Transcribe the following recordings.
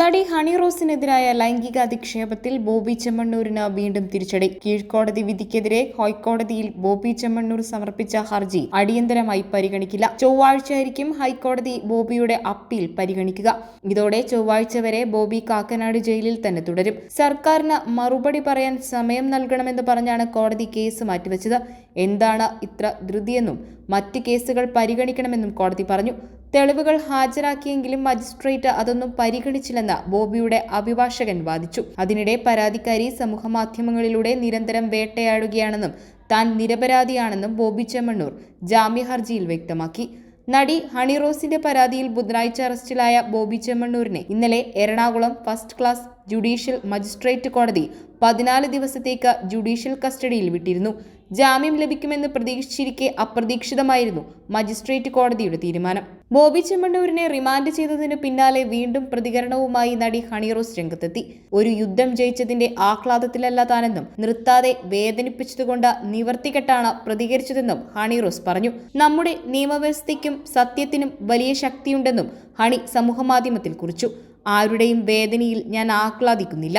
നടി ഹണി റോസിനെതിരായ ലൈംഗിക അധിക്ഷേപത്തിൽ ബോബി ചെമ്മണ്ണൂരിന് വീണ്ടും തിരിച്ചടി. കീഴ്ക്കോടതി വിധിക്കെതിരെ ഹൈക്കോടതിയിൽ ബോബി ചെമ്മണ്ണൂർ സമർപ്പിച്ച ഹർജി അടിയന്തരമായി പരിഗണിക്കില്ല. ചൊവ്വാഴ്ചയായിരിക്കും ഹൈക്കോടതി ബോബിയുടെ അപ്പീൽ പരിഗണിക്കുക. ഇതോടെ ചൊവ്വാഴ്ച വരെ ബോബി കാക്കനാട് ജയിലിൽ തന്നെ തുടരും. സർക്കാരിന് മറുപടി പറയാൻ സമയം നൽകണമെന്ന് പറഞ്ഞാണ് കോടതി കേസ് മാറ്റിവെച്ചത്. എന്താണ് ഇത്ര ധൃതിയെന്നും മറ്റ് കേസുകൾ പരിഗണിക്കണമെന്നും കോടതി പറഞ്ഞു. തെളിവുകൾ ഹാജരാക്കിയെങ്കിലും മജിസ്ട്രേറ്റ് അതൊന്നും പരിഗണിച്ചില്ലെന്ന് ബോബിയുടെ അഭിഭാഷകൻ വാദിച്ചു. അതിനിടെ പരാതിക്കാരി സമൂഹമാധ്യമങ്ങളിലൂടെ നിരന്തരം വേട്ടയാടുകയാണെന്നും താൻ നിരപരാധിയാണെന്നും ബോബി ചെമ്മണ്ണൂർ ജാമ്യ ഹർജിയിൽ വ്യക്തമാക്കി. നടി ഹണി റോസിന്റെ പരാതിയിൽ ബുധനാഴ്ച അറസ്റ്റിലായ ബോബി ചെമ്മണ്ണൂരിനെ ഇന്നലെ Ernakulam first class judicial magistrate കോടതി പതിനാല് ദിവസത്തേക്ക് ജുഡീഷ്യൽ കസ്റ്റഡിയിൽ വിട്ടിരുന്നു. ജാമ്യം ലഭിക്കുമെന്ന് പ്രതീക്ഷിച്ചിരിക്കെ അപ്രതീക്ഷിതമായിരുന്നു മജിസ്ട്രേറ്റ് കോടതിയുടെ തീരുമാനം. ബോബി ചെമ്മണ്ണൂരിനെ റിമാൻഡ് ചെയ്തതിന് പിന്നാലെ വീണ്ടും പ്രതികരണവുമായി നടി ഹണിറോസ് രംഗത്തെത്തി. ഒരു യുദ്ധം ജയിച്ചതിന്റെ ആഹ്ലാദത്തിലല്ല താനെന്നും നിർത്താതെ വേദനിപ്പിച്ചതുകൊണ്ട് നിവർത്തികെട്ടാണ് പ്രതികരിച്ചതെന്നും ഹണിറോസ് പറഞ്ഞു. നമ്മുടെ നിയമവ്യവസ്ഥയ്ക്കും സത്യത്തിനും വലിയ ശക്തിയുണ്ടെന്നും ഹണി സമൂഹമാധ്യമത്തിൽ കുറിച്ചു. ആരുടെയും വേദനയിൽ ഞാൻ ആഹ്ലാദിക്കുന്നില്ല.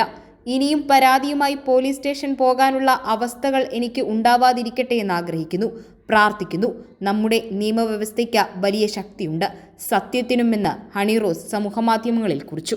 ഇനിയും പരാതിയുമായി പോലീസ് സ്റ്റേഷൻ പോകാനുള്ള അവസ്ഥകൾ എനിക്ക് ഉണ്ടാവാതിരിക്കട്ടെ എന്ന് ആഗ്രഹിക്കുന്നു പ്രാർത്ഥിക്കുന്നു. നമ്മുടെ നിയമവ്യവസ്ഥയ്ക്ക് വലിയ ശക്തിയുണ്ട്. സത്യത്തിനുമെന്ന് ഹണിറോസ് സമൂഹമാധ്യമങ്ങളിൽ കുറിച്ചു.